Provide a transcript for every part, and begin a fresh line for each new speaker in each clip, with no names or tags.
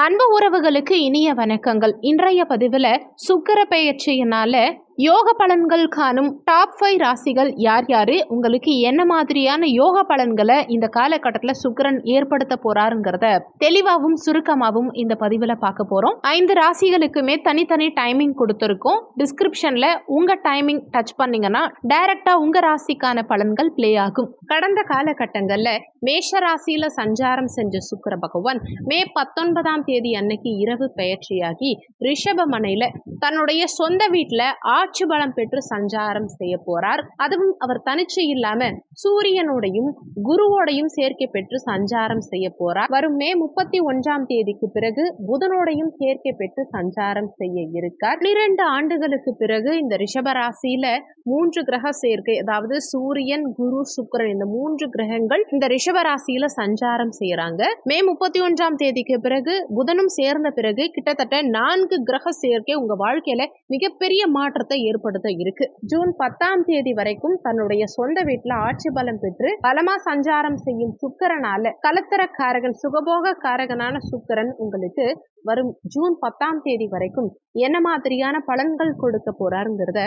அன்பு உறவுகளுக்கு இனிய வணக்கங்கள். இன்றைய பதிவில் சுக்கர பெயர்ச்சியினால யோக பலன்கள் காணும் டாப் ஃபைவ் ராசிகள் யார் யார்? உங்களுக்கு என்ன மாதிரியான யோக பலன்களை இந்த காலகட்டத்தில் சுக்கரன் ஏற்படுத்த போறாருங்கிறத தெளிவாகவும் சுருக்கமாகவும் இந்த பதிவில் பார்க்க போகிறோம் ஐந்து ராசிகளுக்குமே தனித்தனி டைமிங் கொடுத்துருக்கோம். டிஸ்கிரிப்ஷனில் உங்கள் டைமிங் டச் பண்ணீங்கன்னா டைரெக்டாக உங்கள் ராசிக்கான பலன்கள் ப்ளே ஆகும். கடந்த காலகட்டங்களில் மேஷ ராசியில் சஞ்சாரம் செஞ்ச சுக்கர பகவான் மே பத்தொன்பதாம் தேதி அன்னைக்கு இரவு பெயர்ச்சியாகி ரிஷபமனையில் தன்னுடைய சொந்த வீட்டுல ஆட்சி பலம் பெற்று சஞ்சாரம் செய்ய போறார். அதுவும் அவர் தனிச்சு இல்லாம சூரியனோடையும் குருவோடையும் சேர்க்கை பெற்று சஞ்சாரம் செய்ய போறார். வரும் மே முப்பத்தி ஒன்றாம் தேதிக்கு பிறகு புதனோடையும் சேர்க்கை பெற்று சஞ்சாரம் செய்ய இருக்கார். பனிரெண்டு ஆண்டுகளுக்கு பிறகு இந்த ரிஷபராசியில மூன்று கிரக சேர்க்கை அதாவது சூரியன் குரு சுக்கரன் இந்த மூன்று கிரகங்கள் இந்த ரிஷபராசியில சஞ்சாரம் செய்யறாங்க. மே முப்பத்தி ஒன்றாம் தேதிக்கு பிறகு புதனும் சேர்ந்த பிறகு கிட்டத்தட்ட நான்கு கிரக சேர்க்கை உங்க வாழ்க்கையில மிகப்பெரிய மாற்றத்தை ஏற்படுத்த இருக்கு. ஜூன் பத்தாம் தேதி வரைக்கும் தன்னுடைய சொந்த வீட்டுல ஆட்சி பலம் பெற்று பலமா சஞ்சாரம் செய்யும் சுக்கரனால கலத்தர காரகன் சுகபோக காரகனான சுக்கரன் உங்களுக்கு வரும் ஜூன் பத்தாம் தேதி வரைக்கும் என்ன மாதிரியான பலன்கள் கொடுக்க போறாருங்கிறத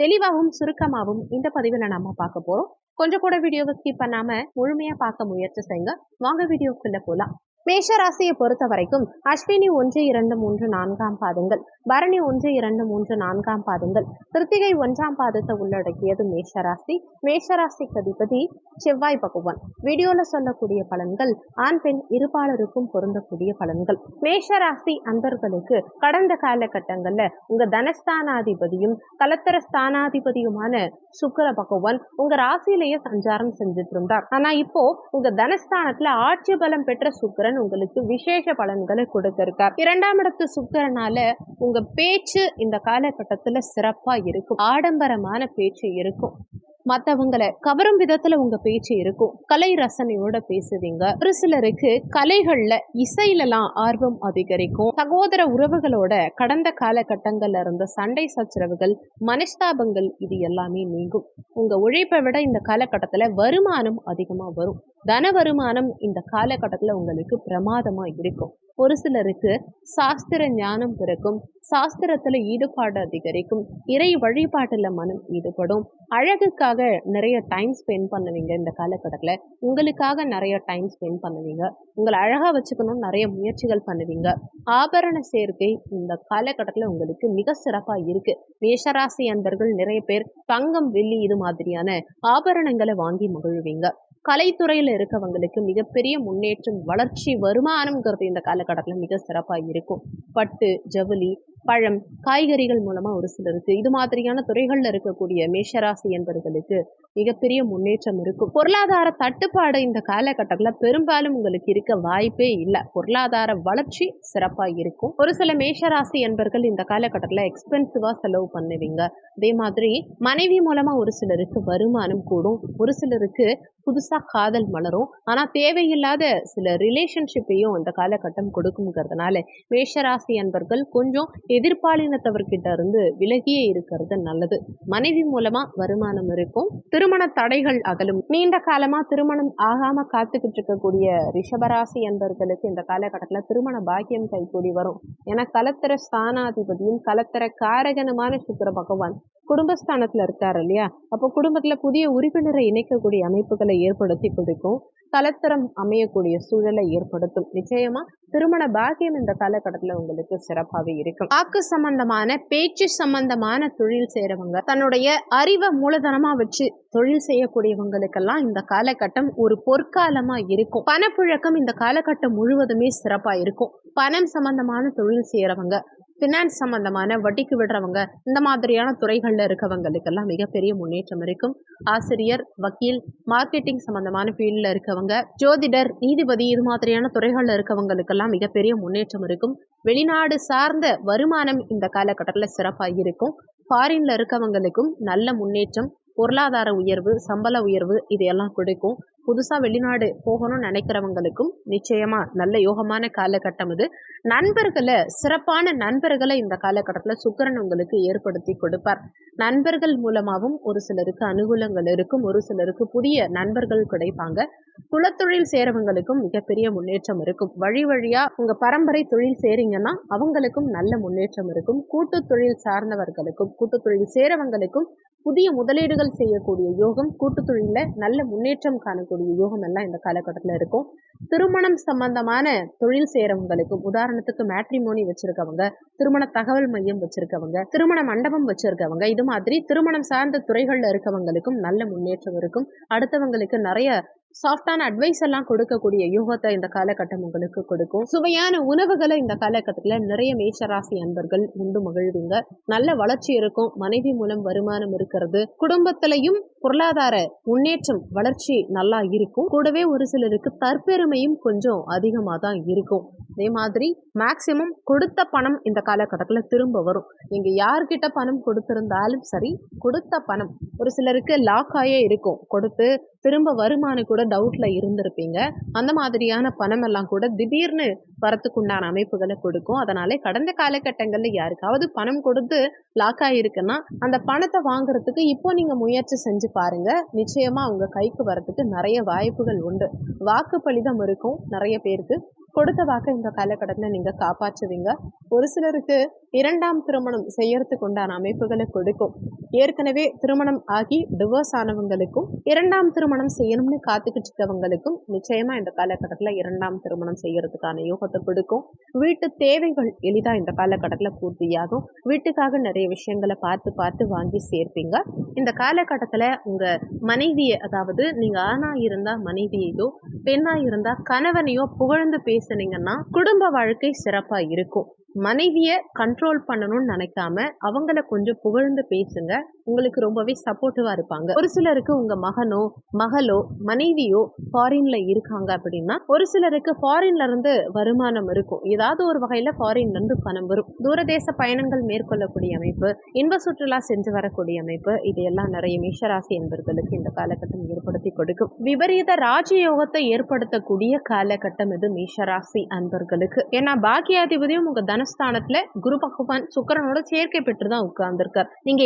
தெளிவாகவும் சுருக்கமாகவும் இந்த பதிவில் நாம பார்க்க போறோம். கொஞ்சம் கூட வீடியோவை ஸ்கிப் பண்ணாம முழுமையா பார்க்க முயற்சி செய்யுங்க. வாங்க வீடியோக்குள்ள போலாம். மேஷராசியை பொறுத்த வரைக்கும் அஸ்வினி ஒன்று இரண்டு மூன்று நான்காம் பாதங்கள். பரணி ஒன்று இரண்டு மூன்று நான்காம் பாதங்கள். கிருத்திகை ஒன்றாம் பாதத்தை உள்ளடக்கியது மேஷராசி. மேஷராசிக்கு அதிபதி செவ்வாய் பகவான். வீடியோல சொல்லக்கூடிய பலன்கள் ஆண் பெண் இருபாலருக்கும் பொருந்தக்கூடிய பலன்கள். மேஷராசி அன்பர்களுக்கு கடந்த காலகட்டங்கள்ல உங்க தனஸ்தானாதிபதியும் கலத்தர ஸ்தானாதிபதியுமான சுக்கர பகவான் உங்க ராசியிலேயே சஞ்சாரம் செஞ்சுட்டு இருந்தார். ஆனா இப்போ உங்க தனஸ்தானத்துல ஆட்சி பலம் பெற்ற சுக்கரன் உங்களுக்கு விசேஷ பலன்களை கொடுத்திருக்கார். இரண்டாம் இடத்து சுக்கரனால உங்க பேச்சு இந்த காலகட்டத்துல சிறப்பா இருக்கும். ஆடம்பரமான பேச்சு இருக்கும். மற்றவங்களை கவரும் விதத்துல உங்க பேச்சு இருக்கும். கலை ரசனையோட பேசுவீங்க. ஒரு சிலருக்கு கலைகள்ல இசையிலலாம் ஆர்வம் அதிகரிக்கும். சகோதர உறவுகளோட கடந்த காலகட்டங்கள்ல இருந்த சண்டை சச்சரவுகள் மனஸ்தாபங்கள் இது எல்லாமே நீங்கும். உங்க உழைப்பை விட இந்த காலகட்டத்துல வருமானம் அதிகமா வரும். தன வருமானம் இந்த காலகட்டத்துல உங்களுக்கு பிரமாதமா இருக்கும். ஒரு சிலருக்கு சாஸ்திர ஞானம் பிறக்கும். சாஸ்திரத்துல ஈடுபாடு அதிகரிக்கும். இறை வழிபாட்டுல மனம் ஈடுபடும். அழகுக்காக நிறைய டைம் ஸ்பெண்ட் பண்ணுவீங்க இந்த காலகட்டத்தில். உங்களுக்காக நிறைய டைம் ஸ்பெண்ட் பண்ணுவீங்க. உங்களை அழகாக வச்சுக்கணும்னு நிறைய முயற்சிகள் பண்ணுவீங்க. ஆபரண சேர்க்கை இந்த காலகட்டத்தில் உங்களுக்கு மிக சிறப்பாக இருக்குது மேஷராசி அன்பர்கள் நிறைய பேர் தங்கம் வெள்ளி இது மாதிரியான ஆபரணங்களை வாங்கி மகிழ்வீங்க. கலைத்துறையில் இருக்கவங்களுக்கு மிகப்பெரிய முன்னேற்றம் வளர்ச்சி வருமானம்ங்கிறது இந்த காலகட்டத்தில் மிக சிறப்பாக இருக்கும். பட்டு ஜவுளி பழம் காய்கறிகள் மூலமாக ஒரு சிலருக்கு. இது மாதிரியான துறைகளில் இருக்கக்கூடிய மேஷராசி என்பவர்களுக்கு மிகப்பெரிய முன்னேற்றம் இருக்கும். பொருளாதார தட்டுப்பாடு இந்த காலகட்டத்தில் பெரும்பாலும் உங்களுக்கு இருக்க வாய்ப்பே இல்லை. பொருளாதார வளர்ச்சி சிறப்பாக இருக்கும். ஒரு சில மேஷராசி என்பர்கள் இந்த காலகட்டத்தில் எக்ஸ்பென்சிவாக செலவு பண்ணுவீங்க. அதே மாதிரி மனைவி மூலமாக ஒரு சிலருக்கு வருமானம் கூடும். ஒரு சிலருக்கு புதுசாக காதல் மலரும். ஆனால் தேவையில்லாத சில ரிலேஷன்ஷிப்பையும் இந்த காலகட்டம் கொடுக்குங்கிறதுனால மேஷராசி அன்பர்கள் கொஞ்சம் எதிர்பாலினத்தவர்கிட்ட இருந்து விலகியே இருக்கிறது நல்லது. மனைவி மூலமா வருமானம் இருக்கும். திருமண தடைகள் அகலும். நீண்ட காலமா திருமணம் ஆகாம காத்துக்கிட்டு இருக்கக்கூடிய ரிஷபராசி அன்பர்களுக்கு இந்த காலகட்டத்தில் திருமண பாக்கியம் கைகூடி வரும். ஏன்னா கலத்தர ஸ்தானாதிபதியும் கலத்தர காரகனமான சுக்கர பகவான் குடும்பஸ்தானத்துல இருக்காரு இல்லையா? அப்போ குடும்பத்துல புதிய உறுப்பினரை இணைக்கக்கூடிய அமைப்புகளை ஏற்படுத்தி கொடுக்கும் கலத்தரம் அமையக்கூடிய சூழலை ஏற்படுத்தும். நிச்சயமா திருமண பாக்கியம் இந்த காலகட்டத்துல உங்களுக்கு சிறப்பாகவே இருக்கும். வாக்கு சம்பந்தமான பேச்சு சம்பந்தமான தொழில் செய்யறவங்க தன்னுடைய அறிவை மூலதனமா வச்சு தொழில் செய்யக்கூடியவங்களுக்கெல்லாம் இந்த காலகட்டம் ஒரு பொற்காலமா இருக்கும். பணப்புழக்கம் இந்த காலகட்டம் முழுவதுமே சிறப்பா இருக்கும். பணம் சம்பந்தமான தொழில் செய்யறவங்க ஃபினான்ஸ் சம்மந்தமான வட்டிக்கு விடுறவங்க இந்த மாதிரியான துறைகளில் இருக்கவங்களுக்கெல்லாம் மிகப்பெரிய முன்னேற்றம் இருக்கும். ஆசிரியர் வக்கீல் மார்க்கெட்டிங் சம்மந்தமான ஃபீல்டில் இருக்கவங்க ஜோதிடர் நீதிபதி இது மாதிரியான துறைகளில் இருக்கவங்களுக்கெல்லாம் மிகப்பெரிய முன்னேற்றம் இருக்கும். வெளிநாடு சார்ந்த வருமானம் இந்த காலகட்டத்தில் சிறப்பாக இருக்கும். ஃபாரின்ல இருக்கவங்களுக்கும் நல்ல முன்னேற்றம் பொருளாதார உயர்வு சம்பள உயர்வு இதையெல்லாம் கொடுக்கும். புதுசாக வெளிநாடு போகணும்னு நினைக்கிறவங்களுக்கும் நிச்சயமா நல்ல யோகமான காலகட்டம் இது. நண்பர்களை சிறப்பான நண்பர்களை இந்த காலகட்டத்தில் சுக்கரன் உங்களுக்கு ஏற்படுத்தி கொடுப்பார். நண்பர்கள் மூலமாகவும் ஒரு சிலருக்கு அனுகூலங்கள் இருக்கும் ஒரு சிலருக்கு புதிய நண்பர்கள் கிடைப்பாங்க. குலத்தொழில் சேரவங்களுக்கும் மிகப்பெரிய முன்னேற்றம் இருக்கும். வழி வழியா உங்க பரம்பரை தொழில் சேரீங்கன்னா அவங்களுக்கும் நல்ல முன்னேற்றம் இருக்கும். கூட்டு தொழில் சார்ந்தவர்களுக்கும் கூட்டு தொழில் சேரவங்களுக்கும் புதிய முதலீடுகள் செய்யக்கூடிய யோகம் கூட்டு தொழில நல்ல முன்னேற்றம் காணக்கூடிய யோகம் எல்லாம் இந்த காலகட்டத்தில் இருக்கும். திருமணம் சம்பந்தமான தொழில் சேரவங்களுக்கும் உதாரணத்துக்கு மேட்ரிமோனி வச்சிருக்கவங்க திருமண தகவல் மையம் வச்சிருக்கவங்க திருமண மண்டபம் வச்சிருக்கவங்க இது மாதிரி திருமணம் சார்ந்த துறைகள்ல இருக்கவங்களுக்கும் நல்ல முன்னேற்றம் இருக்கும். அடுத்தவங்களுக்கு நிறைய சாஃப்டான அட்வைஸ் எல்லாம் கொடுக்கக்கூடிய யோகத்தை இந்த காலகட்டம் உங்களுக்கு கொடுக்கும். சுவையான உணவுகளை இந்த காலகட்டத்தில் நிறைய மேச்சராசி அன்பர்கள் உண்டு மகிழ்வீங்க. நல்ல வளர்ச்சி இருக்கும் மனைவி மூலம் வருமானம் இருக்கிறது. குடும்பத்திலையும் பொருளாதார முன்னேற்றம் வளர்ச்சி நல்லா இருக்கும். கூடவே ஒரு சிலருக்கு தற்பெருமையும் கொஞ்சம் அதிகமாக தான் இருக்கும். அதே மாதிரி மேக்சிமம் கொடுத்த பணம் இந்த காலகட்டத்தில் திரும்ப வரும். நீங்கள் யார்கிட்ட பணம் கொடுத்திருந்தாலும் சரி கொடுத்த பணம் ஒரு சிலருக்கு லாக்காயே இருக்கும். கொடுத்து திரும்ப வருமானம் கூட டவுட்ல இருந்திருப்பீங்க. அந்த மாதிரியான பணம் எல்லாம் கூட திடீர்னு வரத்துக்குண்டான அமைப்புகளை கொடுக்கும். அதனால் கடந்த காலகட்டங்களில் யாருக்காவது பணம் கொடுத்து லாக் ஆகிருக்குன்னா அந்த பணத்தை வாங்குறதுக்கு இப்போ நீங்க முயற்சி செஞ்சு பாருங்க. நிச்சயமா உங்க கைக்கு வரதுக்கு நிறைய வாய்ப்புகள் உண்டு. வாக்கு பலிதம் இருக்கும் நிறைய பேருக்கு. கொடுத்த வாக்கை இந்த காலகட்டத்தில் நீங்கள் காப்பாற்றுவீங்க. ஒரு சிலருக்கு இரண்டாம் திருமணம் செய்யறதுக்கு உண்டான அமைப்புகளை கொடுக்கும். ஏற்கனவே திருமணம் ஆகி டிவோர்ஸ் ஆனவங்களுக்கும் இரண்டாம் திருமணம் செய்யணும்னு காத்துக்கிட்டு இருக்கவங்களுக்கும் நிச்சயமா இந்த காலகட்டத்தில் இரண்டாம் திருமணம் செய்யறதுக்கான யோகத்தை கொடுக்கும். வீட்டு தேவைகள் எளிதா இந்த காலகட்டத்தில் பூர்த்தியாகும். வீட்டுக்காக நிறைய விஷயங்களை பார்த்து பார்த்து வாங்கி சேர்ப்பீங்க. இந்த காலகட்டத்தில் உங்க மனைவியை அதாவது நீங்க ஆணா இருந்தா மனைவியையோ பெண்ணா இருந்தா கணவனையோ புகழ்ந்து பேசுனீங்கன்னா குடும்ப வாழ்க்கை சிறப்பா இருக்கும். மனைவியை கண்ட்ரோல் பண்ணணும்னு நினைக்காம அவங்கள கொஞ்சம் புகழ்ந்து பேசுங்க. உங்களுக்கு ரொம்பவே சப்போர்ட்டிவா இருப்பாங்க. ஒரு சிலருக்கு உங்க மகனோ மகளோ மனைவியோ ஃபாரின்ல இருக்காங்க அப்படின்னா ஒரு சிலருக்கு ஃபாரின்ல இருந்து வருமானம் இருக்கும். ஏதாவது ஒரு வகையில ஃபாரின்ல இருந்து பணம் வரும். தூரதேச பயணங்கள் மேற்கொள்ளக்கூடிய அமைப்பு இன்ப சுற்றுலா சென்று வரக்கூடிய அமைப்பு இது எல்லாம் நிறைய மேஷராசி என்பவர்களுக்கு இந்த காலகட்டம் ஏற்படுத்தி கொடுக்கும். விபரீத ராஜயோகத்தை ஏற்படுத்தக்கூடிய காலகட்டம் இது மேஷராசி அன்பர்களுக்கு. ஏன்னா பாக்கியாதிபதியும் உங்க தனஸ்தானத்துல குரு பகவான் சுக்கரனோட சேர்க்கை பெற்று தான் உட்கார்ந்துருக்கார். நீங்க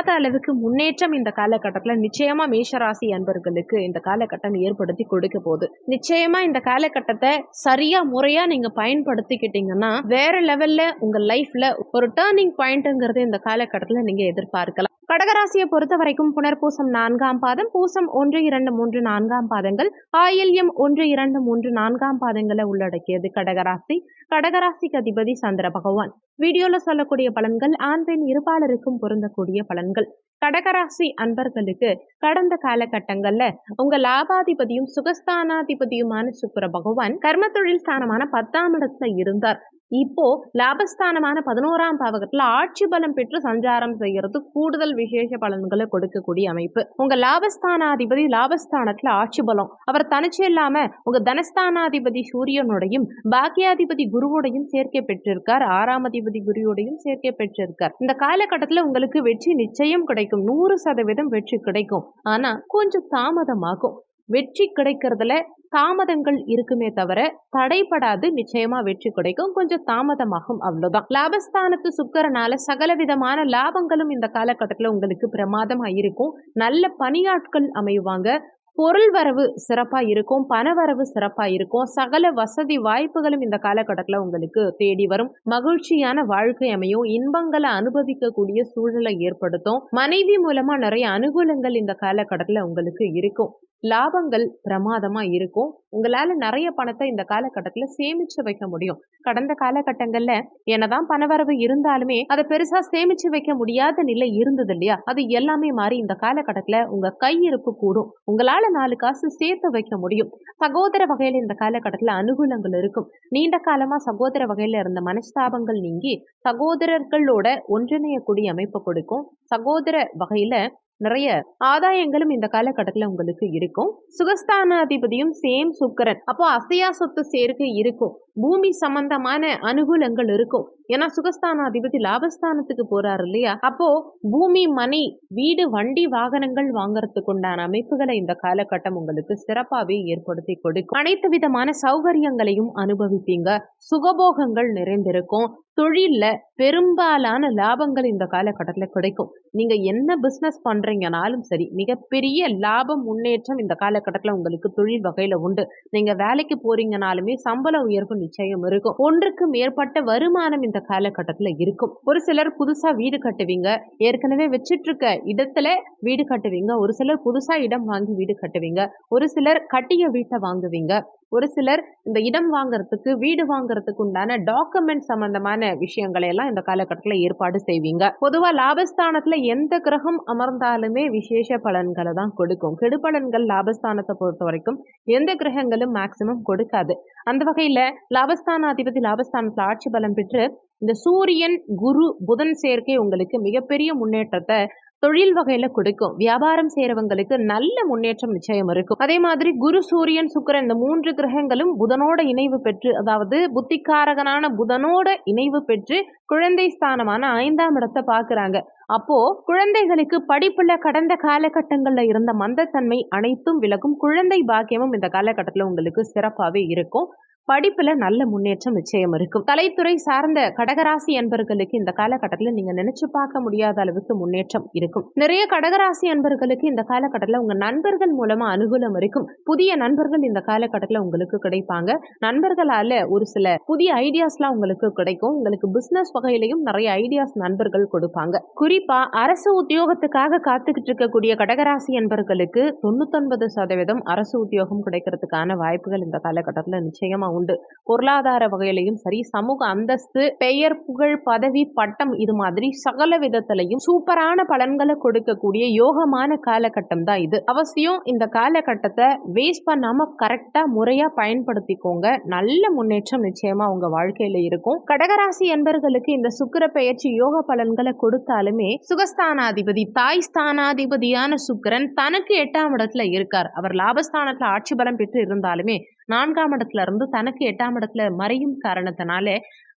எதிர்பாராத அளவுக்கு முன்னேற்றம் இந்த காலகட்டத்துல நிச்சயமா மேஷராசி அன்பர்களுக்கு இந்த காலகட்டம் ஏற்படுத்தி கொடுக்க போகுது. நிச்சயமா இந்த காலகட்டத்தை சரியா முறையா நீங்க பயன்படுத்திக்கிட்டீங்கன்னா வேற லெவல்ல உங்க லைஃப்ல ஒரு டேர்னிங் பாயிண்ட்ங்கிறது இந்த காலகட்டத்துல நீங்க எதிர்பார்க்கலாம். கடகராசியை பொறுத்த வரைக்கும் புனர்பூசம் நான்காம் பாதம் பூசம் ஒன்று இரண்டு மூன்று நான்காம் பாதங்கள் ஆயில்யம் ஒன்று இரண்டு மூன்று நான்காம் பாதங்களை உள்ளடக்கியது கடகராசி. கடகராசிக்கு அதிபதி சந்திர பகவான். வீடியோல சொல்லக்கூடிய பலன்கள் ஆண் பெண் இருபாலருக்கும் பொருந்தக்கூடிய பலன்கள். கடகராசி அன்பர்களுக்கு கடந்த காலகட்டங்கள்ல உங்க லாபாதிபதியும் சுகஸ்தானாதிபதியுமான சுக்கர பகவான் கர்ம தொழில் ஸ்தானமான பத்தாம் இடத்துல இருந்தார். இப்போ லாபஸ்தானமான பதினோராம் பாவகத்துல ஆட்சி பலம் பெற்று சஞ்சாரம் செய்யறது கூடுதல் விசேஷ பலன்களை கொடுக்கக்கூடிய அமைப்பு. உங்க லாபஸ்தானாதிபதி லாபஸ்தானத்துல ஆட்சி பலம். அவர் தனிச்சு இல்லாம உங்க தனஸ்தானாதிபதி சூரியனுடையும் பாக்கியாதிபதி குருவோடையும் சேர்க்கை பெற்றிருக்கார். ஆறாம் அதிபதி குருவோடையும் சேர்க்கை பெற்றிருக்கார். இந்த காலகட்டத்துல உங்களுக்கு வெற்றி நிச்சயம் கிடைக்கும். நூறு சதவீதம் வெற்றி கிடைக்கும். ஆனா கொஞ்சம் தாமதமாகும். வெற்றி கிடைக்கிறதுல தாமதங்கள் இருக்குமே தவிர தடைபடாது நிச்சயமா வெற்றி கிடைக்கும். கொஞ்சம் தாமதமாகும் அவ்வளவுதான். லாபஸ்தானத்து சுக்கரனால சகல விதமான லாபங்களும் இந்த காலகட்டத்தில் உங்களுக்கு பிரமாதமா இருக்கும். நல்ல பணியாட்கள் அமைவாங்க. பொருள் வரவு சிறப்பா இருக்கும். பண வரவு சிறப்பா இருக்கும். சகல வசதி வாய்ப்புகளும் இந்த காலகட்டத்தில் உங்களுக்கு தேடி வரும். மகிழ்ச்சியான வாழ்க்கை அமையும். இன்பங்களை அனுபவிக்கக்கூடிய சூழலை ஏற்படுத்தும். மனைவி மூலமா நிறைய அனுகூலங்கள் இந்த காலகட்டத்தில் உங்களுக்கு இருக்கும். லாபங்கள் பிரமாதமா இருக்கும். உங்களால நிறைய பணத்தை இந்த காலகட்டத்துல சேமிச்சு வைக்க முடியும். கடந்த காலகட்டங்கள்ல என்னதான் பணவரவு இருந்தாலுமே அதை பெருசா சேமிச்சு வைக்க முடியாத நிலை இருந்தது இல்லையா? அது எல்லாமே மாறி இந்த காலகட்டத்துல உங்க கையிருப்பு கூடும். உங்களால நாலு காசு சேர்த்து வைக்க முடியும். சகோதர வகையில இந்த காலகட்டத்துல அனுகூலங்கள் இருக்கும். நீண்ட காலமா சகோதர வகையில இருந்த மனஸ்தாபங்கள் நீங்கி சகோதரர்களோட ஒன்றிணையக்கூடிய அமைப்பு கொடுக்கும். சகோதர வகையில நிறைய ஆதாயங்களும் இந்த காலகட்டத்தில் உங்களுக்கு இருக்கும். சுகஸ்தானாதிபதியும் சேம் சுக்கரன். அப்போ அசையா சொத்து சேர்க்கை இருக்கும். பூமி சம்பந்தமான அனுகூலங்கள் இருக்கும். ஏன்னா சுகஸ்தானாதிபதி லாபஸ்தானத்துக்கு போறாரு இல்லையா? அப்போ பூமி மணி வீடு வண்டி வாகனங்கள் வாங்குறதுக்கு உண்டான அமைப்புகளை இந்த காலகட்டம் உங்களுக்கு சிறப்பாகவே ஏற்படுத்தி கொடுக்கும். அனைத்து விதமான சௌகரியங்களையும் அனுபவிப்பீங்க. சுகபோகங்கள் நிறைந்திருக்கும். தொழில்ல பெரும்பாலான லாபங்கள் இந்த காலகட்டத்தில் கிடைக்கும். நீங்க என்ன பிசினஸ் பண்றீங்கனாலும் சரி மிகப்பெரிய லாபம் முன்னேற்றம் இந்த காலகட்டத்தில் உங்களுக்கு தொழில் வகையில உண்டு. நீங்க வேலைக்கு போறீங்கனாலுமே சம்பள உயர்வு நிச்சயம் இருக்கும். ஒன்றுக்கு மேற்பட்ட வருமானம் இந்த காலகட்டத்தில் இருக்கும். ஒரு சிலர் புதுசா வீடு கட்டுவீங்க. ஏற்கனவே வச்சிட்டு இருக்க இடத்துல வீடு கட்டுவீங்க. ஒரு சிலர் புதுசா இடம் வாங்கி வீடு கட்டுவீங்க. ஒரு சிலர் கட்டிய வீட்டை வாங்குவீங்க. ஒரு சிலர் இந்த இடம் வாங்குறதுக்கு வீடு வாங்குறதுக்கு உண்டான டாக்குமெண்ட் சம்பந்தமான விஷயங்களை எல்லாம் இந்த காலகட்டத்தில் ஏற்பாடு செய்வீங்க. பொதுவாக லாபஸ்தானத்தில் எந்த கிரகம் அமர்ந்தாலுமே விசேஷ பலன்களை தான் கொடுக்கும். கெடுபலன்கள் லாபஸ்தானத்தை பொறுத்த வரைக்கும் எந்த கிரகங்களும் மேக்சிமம் கொடுக்காது. அந்த வகையில் லாபஸ்தான அதிபதி லாபஸ்தானத்தில் ஆட்சி பலம் பெற்று இந்த சூரியன் குரு புதன் சேர்க்கை உங்களுக்கு மிகப்பெரிய முன்னேற்றத்தை தொழில் வகையில கொடுக்கும். வியாபாரம் செய்யறவங்களுக்கு நல்ல முன்னேற்றம் நிச்சயம் இருக்கும். அதே மாதிரி குரு சூரியன் சுக்கிரன் இந்த மூன்று கிரகங்களும் புதனோட இணைவு பெற்று அதாவது புத்திகாரகனான புதனோட இணைவு பெற்று குழந்தை ஸ்தானமான ஐந்தாம் இடத்தை பாக்குறாங்க அப்போ குழந்தைகளுக்கு படிப்புல கடந்த காலகட்டங்கள்ல இருந்த மந்தத்தன்மை அனைத்தும் விலகும். குழந்தை பாக்கியமும் இந்த காலகட்டத்துல உங்களுக்கு சிறப்பாவே இருக்கும். படிப்புல நல்ல முன்னேற்றம் நிச்சயம் இருக்கும். கலைத்துறை சார்ந்த கடகராசி அன்பர்களுக்கு இந்த காலகட்டத்தில் நீங்க நினைச்சு பார்க்க முடியாத அளவுக்கு முன்னேற்றம் இருக்கும். நிறைய கடகராசி அன்பர்களுக்கு இந்த காலகட்டத்தில் உங்க நண்பர்கள் மூலமா அனுகூலம் இருக்கும். புதிய நண்பர்கள் இந்த காலகட்டத்தில் உங்களுக்கு கிடைப்பாங்க. நண்பர்களால ஒரு சில புதிய ஐடியாஸ்லாம் உங்களுக்கு கிடைக்கும். உங்களுக்கு பிசினஸ் வகையிலையும் நிறைய ஐடியாஸ் நண்பர்கள் கொடுப்பாங்க. குறிப்பா அரசு உத்தியோகத்துக்காக காத்துக்கிட்டு இருக்கக்கூடிய கடகராசி அன்பர்களுக்கு தொண்ணூத்தொன்பது சதவீதம் அரசு உத்தியோகம் கிடைக்கிறதுக்கான வாய்ப்புகள் இந்த காலகட்டத்தில் நிச்சயமா உண்டு. பொருளாதார வகையிலையும் சரி சமூக அந்தஸ்து பெயர் புகழ் பதவி பட்டம் இது மாதிரி சகல விதத்திலையும் சூப்பரான பலன்களை கொடுக்கக்கூடிய யோகமான காலகட்டம் தான் இது. அவசியம் இந்த காலகட்டத்தை வேஸ்ட் பண்ணாம கரெக்டா முறையா பயன்படுத்திக்கோங்க. நல்ல முன்னேற்றம் நிச்சயமா உங்க வாழ்க்கையில இருக்கும். கடகராசி என்பர்களுக்கு இந்த சுக்கிர பெயர்ச்சி யோக பலன்களை கொடுத்தாலுமே சுகஸ்தானாதிபதி தாய் ஸ்தானாதிபதியான சுக்கரன் தனக்கு எட்டாம் இடத்துல இருக்கார். அவர் லாபஸ்தானத்துல ஆட்சி பலம் பெற்று இருந்தாலுமே நான்காம் இடத்துல இருந்து தனக்கு எட்டாம் இடத்துல மறையும் காரணத்தினால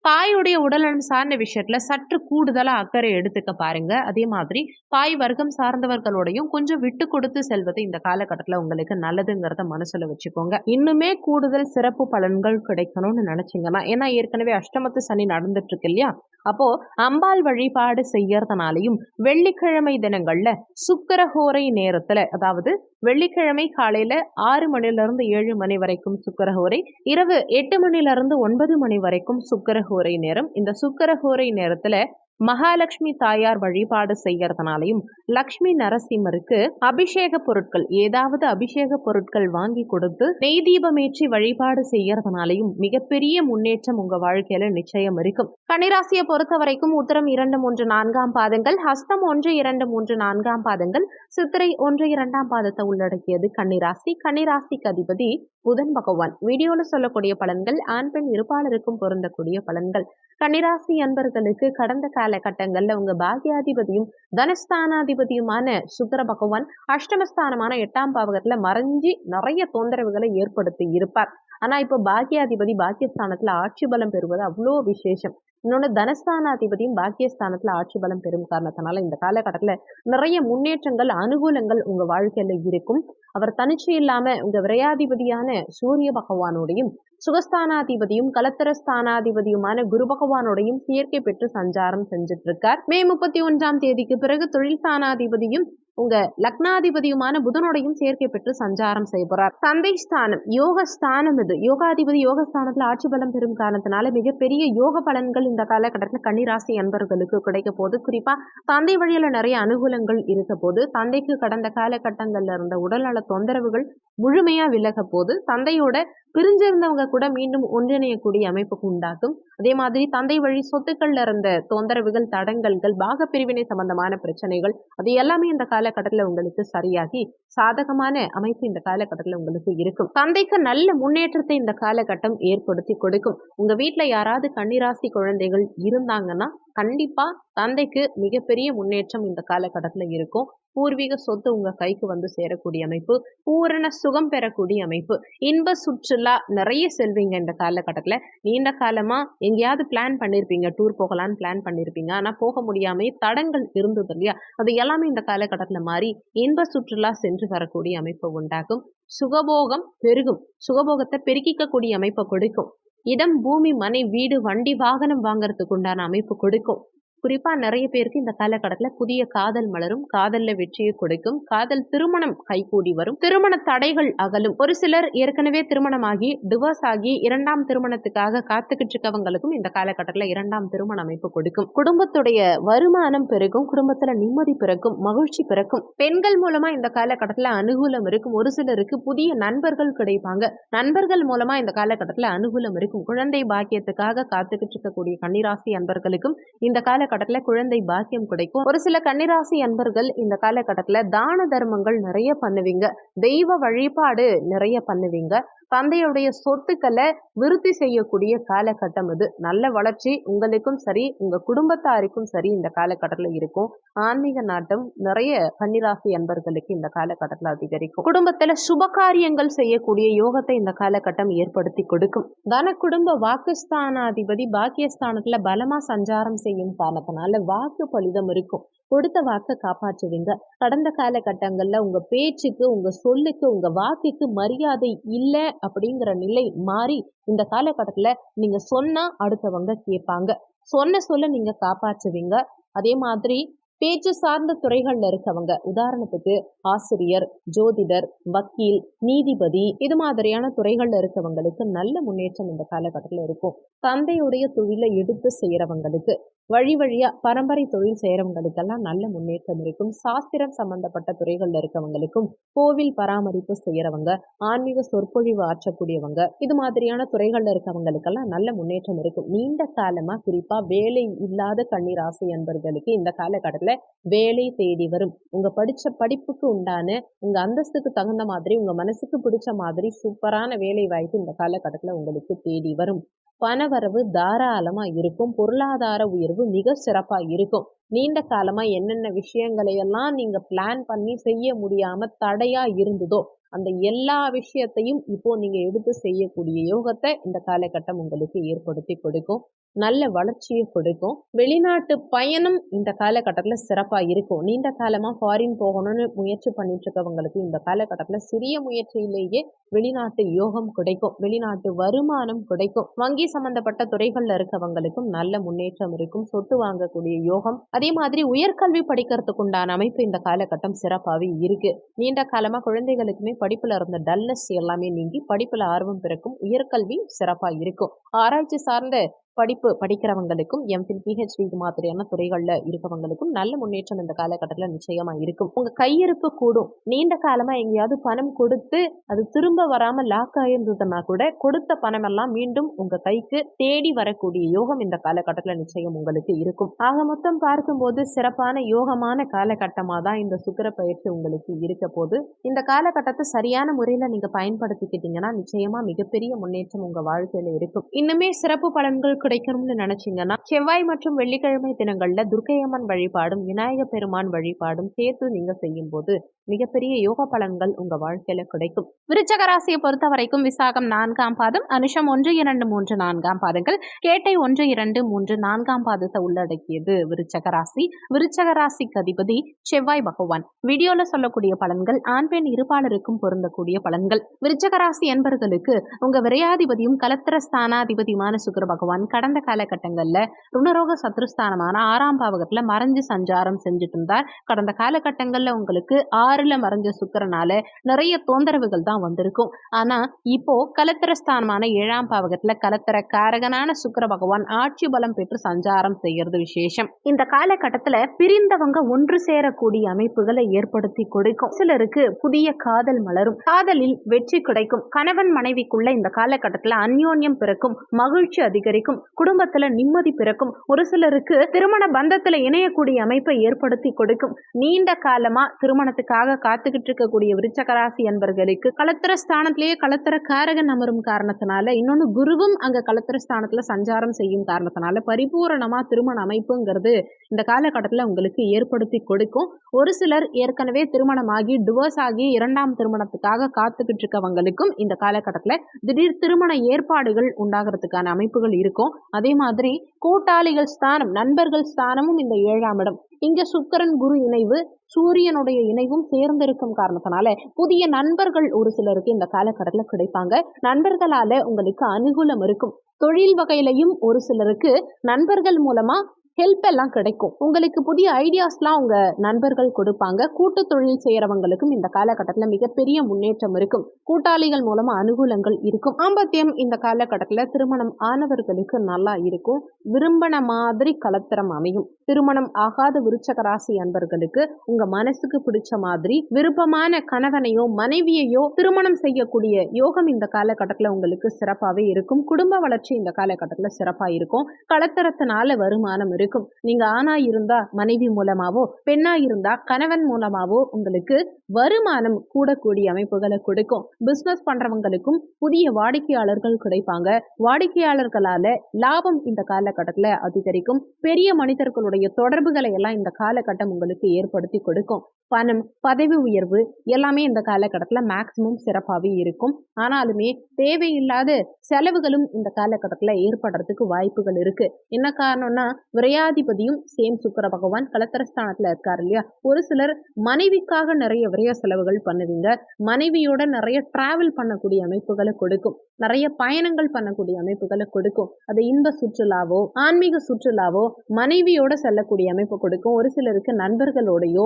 தாயுடைய உடல்நலம் சார்ந்த விஷயத்துல சற்று கூடுதலா அக்கறை எடுத்துக்க பாருங்க. அதே மாதிரி பாய் வர்க்கம் சார்ந்தவர்களோடையும் கொஞ்சம் விட்டு கொடுத்து செல்வது இந்த காலகட்டத்துல உங்களுக்கு நல்லதுங்கிறத மனசுல வச்சுக்கோங்க. இன்னுமே கூடுதல் சிறப்பு பலன்கள் கிடைக்கணும்னு நினைச்சிங்கன்னா ஏன்னா ஏற்கனவே அஷ்டமத்து சனி நடந்துட்டு இருக்கு இல்லையா? அப்போ அம்பாள் வழிபாடு செய்யறதுனாலையும் வெள்ளிக்கிழமை தினங்கள்ல சுக்கரஹோரை நேரத்துல அதாவது வெள்ளிக்கிழமை காலையில ஆறு மணில இருந்து ஏழு மணி வரைக்கும் சுக்கரஹோரை இரவு எட்டு மணில இருந்து ஒன்பது மணி வரைக்கும் சுக்கரஹோரை நேரம். இந்த சுக்கரஹோரை நேரத்துல மகாலட்சுமி தாயார் வழிபாடு செய்யறதுனாலையும் லக்ஷ்மி நரசிம்மருக்கு அபிஷேக பொருட்கள் ஏதாவது அபிஷேக பொருட்கள் வாங்கி கொடுத்து நெய் தீபமேற்றி வழிபாடு செய்யறதுனாலையும் மிகப்பெரிய முன்னேற்றம் உங்க வாழ்க்கையில நிச்சயம் இருக்கும். கன்னிராசியை பொறுத்த வரைக்கும் உத்தரம் இரண்டு மூன்று நான்காம் பாதங்கள் ஹஸ்தம் ஒன்று இரண்டு மூன்று நான்காம் பாதங்கள் சித்திரை ஒன்று இரண்டாம் பாதத்தை உள்ளடக்கியது கன்னிராசி. கன்னிராசிக்கு அதிபதி புதன் பகவான். வீடியோல சொல்லக்கூடிய பலன்கள் ஆண் பெண் இருப்பாளருக்கும் பொருந்தக்கூடிய பலன்கள். கன்னிராசி அன்பர்களுக்கு கடந்த காலகட்டங்கள்ல உங்க பாகியாதிபதியும் தனஸ்தானாதிபதியுமான சுக்கர பகவான் அஷ்டமஸ்தானமான எட்டாம் பாவகத்துல மறைஞ்சி நிறைய தொந்தரவுகளை ஏற்படுத்தி இருப்பார். ஆனா இப்போ பாக்கியாதிபதி பாக்கியஸ்தானத்துல ஆட்சி பலம் பெறுவது அவ்வளோ விசேஷம். இன்னொன்று தனஸ்தானாதிபதியும் பாக்கியஸ்தானத்தில் ஆட்சி பலம் பெறும் காரணத்தினால இந்த காலகட்டத்துல நிறைய முன்னேற்றங்கள் அனுகூலங்கள் உங்க வாழ்க்கையில இருக்கும். அவர் தனிச்சு இல்லாம உங்க விரையாதிபதியான சூரிய பகவானோடையும் சுகஸ்தானாதிபதியும் கலத்திரஸ்தானாதிபதியுமான குரு பகவானோடையும் சேர்க்கை பெற்று சஞ்சாரம் செஞ்சுட்டு இருக்கார் மே முப்பத்தி ஒன்றாம் தேதிக்கு பிறகு தொழில் ஸ்தானாதிபதியும் உங்க லக்னாதிபதியுமான புதனோடையும் சேர்க்கை பெற்று சஞ்சாரம் செய்ய போறார். தந்தை ஸ்தானம் யோக ஸ்தானம் இது. யோகாதிபதி யோக ஸ்தானத்துல ஆட்சி பலம் பெறும் காரணத்தினால மிகப்பெரிய யோக பலன்கள் இந்த காலகட்டத்தில் கன்னிராசி அன்பர்களுக்கு கிடைக்க போது குறிப்பா தந்தை வழியில நிறைய அனுகூலங்கள் இருக்க போது தந்தைக்கு கடந்த காலகட்டங்கள்ல இருந்த உடல்நல தொந்தரவுகள் முழுமையா விலக போது தந்தையோட பிரிஞ்சிருந்தவங்க கூட மீண்டும் ஒன்றிணையக்கூடிய அமைப்புக்கு உண்டாகும். அதே மாதிரி தந்தை வழி சொத்துக்கள்ல இருந்த தொந்தரவுகள் தடங்கல்கள் பாக பிரிவினை சம்பந்தமான பிரச்சனைகள் அது எல்லாமே இந்த காலகட்டத்தில் உங்களுக்கு சரியாகி சாதகமான அமைப்பு இந்த காலகட்டத்தில் உங்களுக்கு இருக்கும். தந்தைக்கு நல்ல முன்னேற்றத்தை இந்த காலகட்டம் ஏற்படுத்தி கொடுக்கும். உங்க வீட்டுல யாராவது கன்னிராசி குழந்தைகள் இருந்தாங்கன்னா கண்டிப்பா தந்தைக்கு மிகப்பெரிய முன்னேற்றம் இந்த காலகட்டத்தில் இருக்கும். பூர்வீக சொத்து உங்க கைக்கு வந்து சேரக்கூடிய அமைப்பு பூரண சுகம் பெறக்கூடிய அமைப்பு. இன்ப சுற்றுலா நிறைய செல்வீங்க இந்த காலகட்டத்தில். நீண்ட காலமா எங்கேயாவது பிளான் பண்ணியிருப்பீங்க டூர் போகலான்னு பிளான் பண்ணியிருப்பீங்க ஆனால் போக முடியாம தடங்கள் இருந்தது இல்லையா? அது எல்லாமே இந்த காலகட்டத்தில் மாறி இன்ப சுற்றுலா சென்று வரக்கூடிய அமைப்பு உண்டாகும் சுகபோகம் பெருகும். சுகபோகத்தை பெருக்கிக்கக்கூடிய அமைப்பை கொடுக்கும். இடம் பூமி மனை வீடு வண்டி வாகனம் வாங்கறதுக்கு உண்டான அமைப்பு கொடுக்கும். குறிப்பா நிறைய பேருக்கு இந்த காலகட்டத்தில் புதிய காதல் மலரும் காதல்ல வெற்றியை கொடுக்கும் காதல் திருமணம் கைகூடி வரும் திருமண தடைகள் அகலும். ஒரு சிலர் ஏற்கனவே திருமணமாகி டிவோர்ஸ் ஆகி இரண்டாம் திருமணத்துக்காக காத்துக்கிட்டு இருக்கவங்களுக்கும் இந்த காலகட்டத்தில் இரண்டாம் திருமண அமைப்பு கொடுக்கும். குடும்பத்துடைய வருமானம் பெருகும் குடும்பத்துல நிம்மதி பிறக்கும் மகிழ்ச்சி பிறக்கும். பெண்கள் மூலமா இந்த காலகட்டத்தில் அனுகூலம் இருக்கும். ஒரு சிலருக்கு புதிய நண்பர்கள் கிடைப்பாங்க. நண்பர்கள் மூலமா இந்த காலகட்டத்தில் அனுகூலம் இருக்கும். குழந்தை பாக்கியத்துக்காக காத்துக்கிட்டு இருக்கக்கூடிய கன்னிராசி அன்பர்களுக்கும் இந்த கால காலகட்டத்தில் குழந்தை பாக்கியம் கிடைக்கும். ஒரு சில கன்னிராசி அன்பர்கள் இந்த காலகட்டத்தில் தான தர்மங்கள் நிறைய பண்ணுவீங்க. தெய்வ வழிபாடு நிறைய பண்ணுவீங்க. தந்தையுடைய சொத்துக்களை விருத்தி செய்யக்கூடிய காலகட்டம் இது நல்ல வளர்ச்சி உங்களுக்கும் சரி உங்க குடும்பத்தாருக்கும் சரி இந்த காலகட்டத்தில் இருக்கும். ஆன்மீக நாட்டம் நிறைய கன்னிராசி அன்பர்களுக்கு இந்த காலகட்டத்தில் அதிகரிக்கும். குடும்பத்துல சுபகாரியங்கள் செய்யக்கூடிய யோகத்தை இந்த காலகட்டம் ஏற்படுத்தி கொடுக்கும். தன குடும்ப வாக்குஸ்தானாதிபதி பாக்கியஸ்தானத்துல பலமா சஞ்சாரம் செய்யும் காரணத்தினால வாக்கு பலிதம் இருக்கும். கொடுத்த வாக்கை காப்பாற்றுவீங்க. கடந்த காலகட்டங்கள்ல உங்க பேச்சுக்கு உங்க சொல்லுக்கு உங்க வாக்குக்கு மரியாதை இல்லை அப்படிங்கிற நிலை மாறி இந்த காலகட்டத்துல நீங்க சொன்னா அடுத்தவங்க கேட்பாங்க. சொன்ன சொல்ல நீங்க காப்பாற்றுவீங்க. அதே மாதிரி பேச்சு சார்ந்த துறைகள்ல இருக்கவங்க உதாரணத்துக்கு ஆசிரியர் ஜோதிடர் வக்கீல் நீதிபதி இது மாதிரியான துறைகள்ல இருக்கவங்களுக்கு நல்ல முன்னேற்றம் இந்த காலகட்டத்தில் இருக்கும். தந்தையுடைய தொழிலை எடுத்து செய்யறவங்களுக்கு வழி வழியா பரம்பரை தொழில் செய்கிறவங்களுக்கெல்லாம் நல்ல முன்னேற்றம் இருக்கும். சாஸ்திரம் சம்பந்தப்பட்ட துறைகளில் இருக்கவங்களுக்கும் கோவில் பராமரிப்பு செய்யறவங்க ஆன்மீக சொற்பொழிவு ஆற்றக்கூடியவங்க இது மாதிரியான துறைகளில் இருக்கவங்களுக்கெல்லாம் நல்ல முன்னேற்றம் இருக்கும். நீண்ட காலமா குறிப்பா வேலை இல்லாத கண்ணீராசி என்பவர்களுக்கு இந்த காலகட்டத்துல வேலை தேடி வரும். உங்க படிச்ச படிப்புக்கு உண்டான உங்க அந்தஸ்துக்கு தகுந்த மாதிரி உங்க மனசுக்கு பிடிச்ச மாதிரி சூப்பரான வேலை வாய்ப்பு இந்த காலகட்டத்தில் உங்களுக்கு தேடி வரும். பணவரவு தாராளமா இருக்கும். பொருளாதார உயர்வு மிக சிறப்பா இருக்கும். நீண்ட காலமா என்னென்ன விஷயங்களை எல்லாம் நீங்க பிளான் பண்ணி செய்ய முடியாம தடையா இருந்ததோ அந்த எல்லா விஷயத்தையும் இப்போ நீங்க எடுத்து செய்யக்கூடிய யோகத்தை இந்த காலகட்டம் உங்களுக்கு ஏற்படுத்தி கொடுக்கும். நல்ல வளர்ச்சியை கொடுக்கும். வெளிநாட்டு பயணம் இந்த காலகட்டத்தில் சிறப்பாக இருக்கும். நீண்ட காலமாக ஃபாரின் போகணும்னு முயற்சி பண்ணிட்டு இருக்கவங்களுக்கு இந்த காலகட்டத்தில் சிறிய முயற்சியிலேயே வெளிநாட்டு யோகம் கிடைக்கும். வெளிநாட்டு வருமானம் கிடைக்கும். வங்கி சம்பந்தப்பட்ட துறைகளில் இருக்கவங்களுக்கும் நல்ல முன்னேற்றம் இருக்கும். சொத்து வாங்கக்கூடிய யோகம். அதே மாதிரி உயர்கல்வி படிக்கிறதுக்கு உண்டான அமைப்பு இந்த காலகட்டம் சிறப்பாகவே இருக்கு. நீண்ட காலமாக குழந்தைகளுக்குமே படிப்பில் இருந்த டல்லஸ் எல்லாமே நீங்கி படிப்பில் ஆர்வம் பிறக்கும். உயர்கல்வி சிறப்பாக இருக்கும். ஆராய்ச்சி சார்ந்த படிப்பு படிக்கிறவங்களுக்கும் எம்ஃபில் பிஹெச்டி இது மாதிரியான துறைகளில் இருக்கவங்களுக்கும் நல்ல முன்னேற்றம் இந்த காலகட்டத்தில் நிச்சயமாக இருக்கும். உங்கள் கையிருப்பு கூடும். நீண்ட காலமாக எங்கேயாவது பணம் கொடுத்து அது திரும்ப வராமல் லாக் ஆகியிருந்ததுன்னா கூட கொடுத்த பணம் எல்லாம் மீண்டும் உங்கள் கைக்கு தேடி வரக்கூடிய யோகம் இந்த காலகட்டத்தில் நிச்சயம் உங்களுக்கு இருக்கும். ஆக மொத்தம் பார்க்கும்போது சிறப்பான யோகமான காலகட்டமாக தான் இந்த சுக்கிர பயிற்சி உங்களுக்கு இருக்க போது. இந்த காலகட்டத்தை சரியான முறையில் நீங்கள் பயன்படுத்திக்கிட்டீங்கன்னா நிச்சயமாக மிகப்பெரிய முன்னேற்றம் உங்கள் வாழ்க்கையில் இருக்கும். இன்னுமே சிறப்பு பலன்கள் கிடைக்கணும்னு நினைச்சீங்கன்னா செவ்வாய் மற்றும் வெள்ளிக்கிழமை தினங்கள்ல துர்க்கையம்மன் வழிபாடும் விநாயக பெருமான் வழிபாடும் சேர்த்து நீங்க செய்யும் போது மிகப்பெரிய யோக பலன்கள் உங்க வாழ்க்கையில கிடைக்கும். விருச்சக ராசியை பொறுத்த வரைக்கும் விசாகம் நான்காம் பாதம் அனுஷம் ஒன்று இரண்டு மூன்று நான்காம் பாதங்கள் கேட்டை ஒன்று இரண்டு மூன்று நான்காம் பாதத்தை உள்ளடக்கியது விருச்சக ராசி. விருச்சக ராசிக்கு அதிபதி செவ்வாய் பகவான். வீடியோல சொல்லக்கூடிய பலன்கள் ஆண் பெண் இருபாலருக்கும் பொருந்தக்கூடிய பலன்கள். விருச்சக ராசி என்பவர்களுக்கு உங்க விரையாதிபதியும் கலத்திர ஸ்தானாதிபதியுமான சுக்கர பகவான் கடந்த காலகட்டங்கள்ல ருணரோக சத்ருஸ்தானமான ஆறாம் பாவகத்துல மறைஞ்சு சஞ்சாரம் செஞ்சுட்டு இருந்தார். கடந்த காலகட்டங்கள்ல உங்களுக்கு ஆறுல மறைஞ்ச சுக்கரனால நிறைய தொந்தரவுகள் தான் வந்திருக்கும். ஆனா இப்போ கலத்திரஸ்தானமான ஏழாம் பாவகத்துல கலத்திர காரகனான சுக்கர பகவான் ஆட்சி பலம் பெற்று சஞ்சாரம் செய்யறது விசேஷம். இந்த காலகட்டத்துல பிரிந்தவங்க ஒன்று சேரக்கூடிய அமைப்புகளை ஏற்படுத்தி கொடுக்கும். சிலருக்கு புதிய காதல் மலரும். காதலில் வெற்றி கிடைக்கும். கணவன் மனைவிக்குள்ள இந்த காலகட்டத்துல அந்யோன்யம் பிறக்கும். மகிழ்ச்சி அதிகரிக்கும். குடும்பத்துல நிம்மதி பிறக்கும். ஒரு சிலருக்கு திருமண பந்தத்துல இணையக்கூடிய அமைப்பை ஏற்படுத்தி கொடுக்கும். நீண்ட காலமா திருமணத்துக்காக காத்துக்கிட்டு இருக்கக்கூடிய விருச்சகராசி என்பர்களுக்கு கலத்திர ஸ்தானத்திலேயே கலத்திர காரகன் அமரும் காரணத்தினால இன்னொன்னு குருவும் அங்க கலத்திர ஸ்தானத்துல சஞ்சாரம் செய்யும் காரணத்தினால பரிபூரணமா திருமண அமைப்புங்கிறது இந்த காலகட்டத்தில் உங்களுக்கு ஏற்படுத்தி கொடுக்கும். ஒரு சிலர் ஏற்கனவே திருமணமாகி டிவோர்ஸ் ஆகி இரண்டாம் திருமணத்துக்காக காத்துக்கிட்டு இருக்கவங்களுக்கும் இந்த காலகட்டத்தில் திடீர் திருமண ஏற்பாடுகள் உண்டாகிறதுக்கான அமைப்புகள் இருக்கும். அதே மாதிரி கூட்டாளிகள் ஸ்தானம் நண்பர்கள் ஸ்தானமும் இந்த ஏழாம் இடம். இங்க சுக்கரன் குரு இணைவு சூரியனுடைய இணைவும் சேர்ந்திருக்கும் காரணத்தினால புதிய நண்பர்கள் ஒரு சிலருக்கு இந்த காலகட்டத்தில் கிடைப்பாங்க. நண்பர்களால உங்களுக்கு அனுகூலம் இருக்கும். தொழில் வகையிலையும் ஒரு சிலருக்கு நண்பர்கள் மூலமா ஹெல்ப் எல்லாம் கிடைக்கும். உங்களுக்கு புதிய ஐடியாஸ்லாம் உங்க நண்பர்கள் கொடுப்பாங்க. கூட்டு தொழில் செய்யறவங்களுக்கும் இந்த காலகட்டத்தில் மிகப்பெரிய முன்னேற்றம் இருக்கும். கூட்டாளிகள் மூலமா அனுகூலங்கள் இருக்கும். ஆம்பத்தியம் இந்த காலகட்டத்தில் திருமணம் ஆனவர்களுக்கு நல்லா இருக்கும். விரும்பின மாதிரி கலத்திரம் அமையும். திருமணம் ஆகாத விருச்சக ராசி அன்பர்களுக்கு உங்க மனசுக்கு பிடிச்ச மாதிரி விருப்பமான கணவனையோ மனைவியையோ திருமணம் செய்யக்கூடிய யோகம் இந்த காலகட்டத்தில் உங்களுக்கு சிறப்பாகவே இருக்கும். குடும்ப வளர்ச்சி இந்த காலகட்டத்தில் சிறப்பாக இருக்கும். கலத்தரத்தினால வருமானம் இருக்கும் நீங்க ஆணா இருந்தா மனைவி மூலமாவோ பெண்ணா இருந்தா கணவன் மூலமாவோ உங்களுக்கு வருமானம் கூடக்கூடிய அமைப்புகளை கொடுக்கும். பிசினஸ் பண்றவங்களுக்கும் புதிய வாடிக்கையாளர்கள் கிடைப்பாங்க. வாடிக்கையாளர்களால லாபம் இந்த காலகட்டத்தில் அதிகரிக்கும். பெரிய மனிதர்களுடைய தொடர்புகளை எல்லாம் இந்த காலகட்டம் உங்களுக்கு ஏற்படுத்தி கொடுக்கும். பணம் பதவி உயர்வு எல்லாமே இந்த காலகட்டத்தில் மேக்சிமம் சிறப்பாகவே இருக்கும். ஆனாலுமே தேவையில்லாத செலவுகளும் இந்த காலகட்டத்தில் ஏற்படுறதுக்கு வாய்ப்புகள் இருக்கு. என்ன காரணம்னா விரையாதிபதியும் சேம் சுக்கர பகவான் கலத்தரஸ்தானத்தில் இருக்கார் இல்லையா? ஒரு சிலர் மனைவிக்காக நிறைய விரைய செலவுகள் பண்ணுவீங்க. மனைவியோட நிறைய டிராவல் பண்ணக்கூடிய அமைப்புகளை கொடுக்கும். நிறைய பயணங்கள் பண்ணக்கூடிய அமைப்புகளை கொடுக்கும். அது இன்ப சுற்றுலாவோ ஆன்மீக சுற்றுலாவோ மனைவியோட செல்லக்கூடிய அமைப்பு கொடுக்கும். ஒரு சிலருக்கு நண்பர்களோடையோ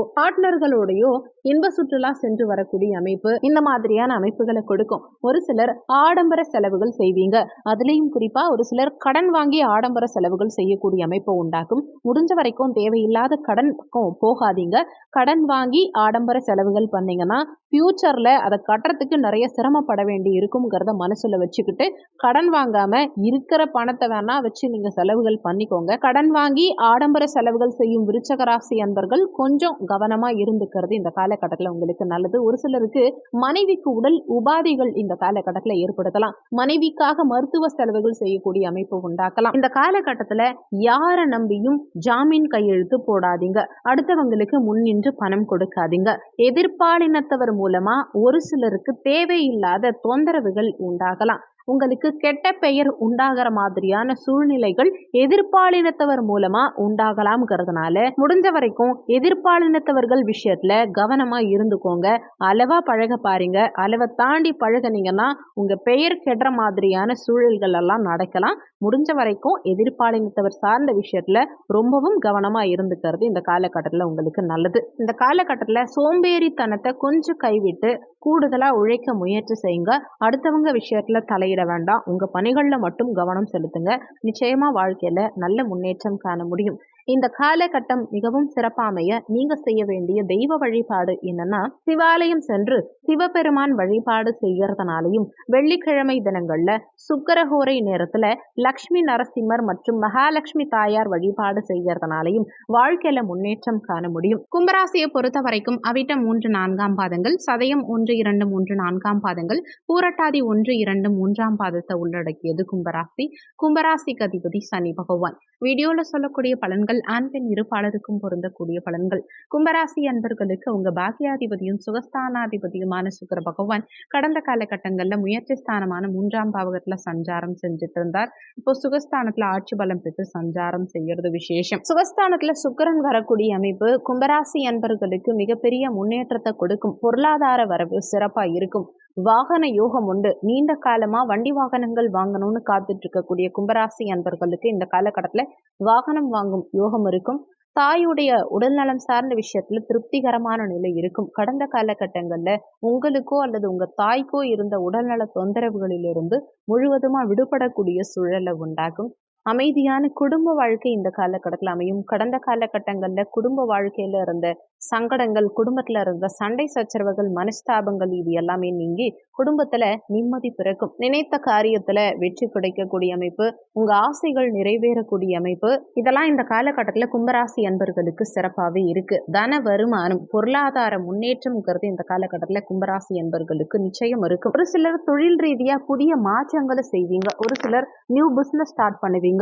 பார்ட்னர்களோடையோ இன்ப சுற்றுலா சென்று வரக்கூடிய அமைப்பு இந்த மாதிரியான அமைப்புகளை கொடுக்கும். ஒரு சிலர் ஆடம்பர செலவுகள் செய்வீங்க. அதுலேயும் குறிப்பா ஒரு சிலர் கடன் வாங்கி ஆடம்பர செலவுகள் செய்யக்கூடிய அமைப்பை உண்டாக்கும். முடிஞ்ச வரைக்கும் தேவையில்லாத கடன் பக்கம் போகாதீங்க. கடன் வாங்கி ஆடம்பர செலவுகள் பண்ணீங்கன்னா ஃபியூச்சர்ல அதை கட்டுறதுக்கு நிறைய சிரமப்பட வேண்டி இருக்குங்கிறத மனசுல வச்சுக்கிட்டு கடன் வாங்காம இருக்கிற பணத்தை வேணா வச்சு நீங்க செலவுகள் பண்ணிக்கோங்க. கடன் வாங்கி ஆடம்பர செலவுகள் செய்யும் விருச்சகராசி அன்பர்கள் கொஞ்சம் கவனமா இருக்கிறது இந்த காலகட்டத்தில் உங்களுக்கு நல்லது. ஒரு சிலருக்கு மனைவிக்கு உடல் உபாதைகள் இந்த காலகட்டத்தில் ஏற்படுத்தலாம். மனைவிக்காக மருத்துவ செலவுகள் செய்யக்கூடிய அமைப்பு உண்டாக்கலாம். இந்த காலகட்டத்தில் யாரை நம்பியும் ஜாமீன் கையெழுத்து போடாதீங்க. அடுத்தவங்களுக்கு முன்னின்று பணம் கொடுக்காதீங்க. எதிர்பாலினத்தவர் மூலமா ஒரு சிலருக்கு தேவையில்லாத தொந்தரவுகள் உண்டாகலாம். உங்களுக்கு கெட்ட பெயர் உண்டாகிற மாதிரியான சூழ்நிலைகள் எதிர்ப்பாளினத்தவர் மூலமா உண்டாகலாம்ங்கிறதுனால முடிஞ்ச வரைக்கும் எதிர்ப்பாளினத்தவர்கள் விஷயத்துல கவனமா இருந்துக்கோங்க. அளவா பழக பாருங்க. அளவை தாண்டி பழகுனீங்கன்னா உங்க பெயர் கெடுற மாதிரியான சூழல்கள் எல்லாம் நடக்கலாம். முடிஞ்ச வரைக்கும் எதிர்ப்பாளினத்தவர் சார்ந்த விஷயத்துல ரொம்பவும் கவனமா இருந்துக்கிறது இந்த காலகட்டத்தில் உங்களுக்கு நல்லது. இந்த காலகட்டத்தில் சோம்பேறித்தனத்தை கொஞ்சம் கைவிட்டு கூடுதலாக உழைக்க முயற்சி செய்யுங்க. அடுத்தவங்க விஷயத்துல தலையிட வேண்டாம். உங்க பணிகளில் மட்டும் கவனம் செலுத்துங்க. நிச்சயமா வாழ்க்கையில நல்ல முன்னேற்றம் காண முடியும். இந்த காலகட்டம் மிகவும் சிறப்பாமைய நீங்க செய்ய வேண்டிய தெய்வ வழிபாடு என்னன்னா சிவாலயம் சென்று சிவபெருமான் வழிபாடு செய்யறதுனாலையும் வெள்ளிக்கிழமை தினங்கள்ல சுக்கரஹோரை நேரத்துல லக்ஷ்மி நரசிம்மர் மற்றும் மகாலட்சுமி தாயார் வழிபாடு செய்யறதுனாலையும் வாழ்க்கையில முன்னேற்றம் காண முடியும். கும்பராசியை பொறுத்த வரைக்கும் அவிட்ட மூன்று நான்காம் பாதங்கள் சதயம் ஒன்று இரண்டு மூன்று நான்காம் பாதங்கள் பூரட்டாதி ஒன்று இரண்டு மூன்றாம் பாதத்தை உள்ளடக்கியது கும்பராசி. கும்பராசிக்கு அதிபதி சனி பகவான். வீடியோல சொல்லக்கூடிய பலன்கள் ஆண் பெண் இருப்பாளருக்கும் பொருந்தக்கூடிய பலன்கள். கும்பராசி அன்பர்களுக்கு உங்க பாக்கியாதிபதியும் சுகஸ்தானாதிபதியுமான சுக்கர பகவான் கடந்த காலகட்டங்கள்ல முயற்சி ஸ்தானமான மூன்றாம் பாவகத்துல சஞ்சாரம் செஞ்சுட்டு இருந்தார் இப்போ சுகஸ்தானத்துல ஆட்சி பலம் பெற்று சஞ்சாரம் செய்யறது விசேஷம். சுகஸ்தானத்துல சுக்கரன் வரக்கூடிய அமைப்பு கும்பராசி அன்பர்களுக்கு மிகப்பெரிய முன்னேற்றத்தை கொடுக்கும். பொருளாதார வரவு சிறப்பா இருக்கும். வாகன யோகம் உண்டு. நீண்ட காலமா வண்டி வாகனங்கள் வாங்கணும்னு காத்துட்டு இருக்கக்கூடிய கும்பராசி அன்பர்களுக்கு இந்த காலகட்டத்துல வாகனம் வாங்கும் யோகம் இருக்கும். தாயுடைய உடல்நலம் சார்ந்த விஷயத்துல திருப்திகரமான நிலை இருக்கும். கடந்த காலகட்டங்கள்ல உங்களுக்கோ அல்லது உங்க தாய்க்கோ இருந்த உடல்நல தொந்தரவுகளிலிருந்து முழுவதுமா விடுபடக்கூடிய சூழலை உண்டாகும் அமைதியான குடும்ப வாழ்க்கை இந்த காலகட்டத்தில் அமையும். கடந்த காலகட்டங்களில் குடும்ப வாழ்க்கையில் இருந்த சங்கடங்கள் குடும்பத்தில் இருந்த சண்டை சச்சரவுகள் மனஸ்தாபங்கள் இது எல்லாமே நீங்கி குடும்பத்தில் நிம்மதி பிறக்கும். நினைத்த காரியத்தில் வெற்றி கிடைக்கக்கூடிய அமைப்பு உங்கள் ஆசைகள் நிறைவேறக்கூடிய அமைப்பு. இதெல்லாம் இந்த காலகட்டத்தில் கும்பராசி அன்பர்களுக்கு சிறப்பாகவே இருக்கு. தன வருமானம் பொருளாதார முன்னேற்றம்ங்கிறது இந்த காலகட்டத்தில் கும்பராசி அன்பர்களுக்கு நிச்சயம் இருக்கும். ஒரு சிலர் தொழில் ரீதியாக புதிய மாற்றங்களை செய்வீங்க. ஒரு சிலர் நியூ பிஸ்னஸ் ஸ்டார்ட் பண்ணுவீங்க.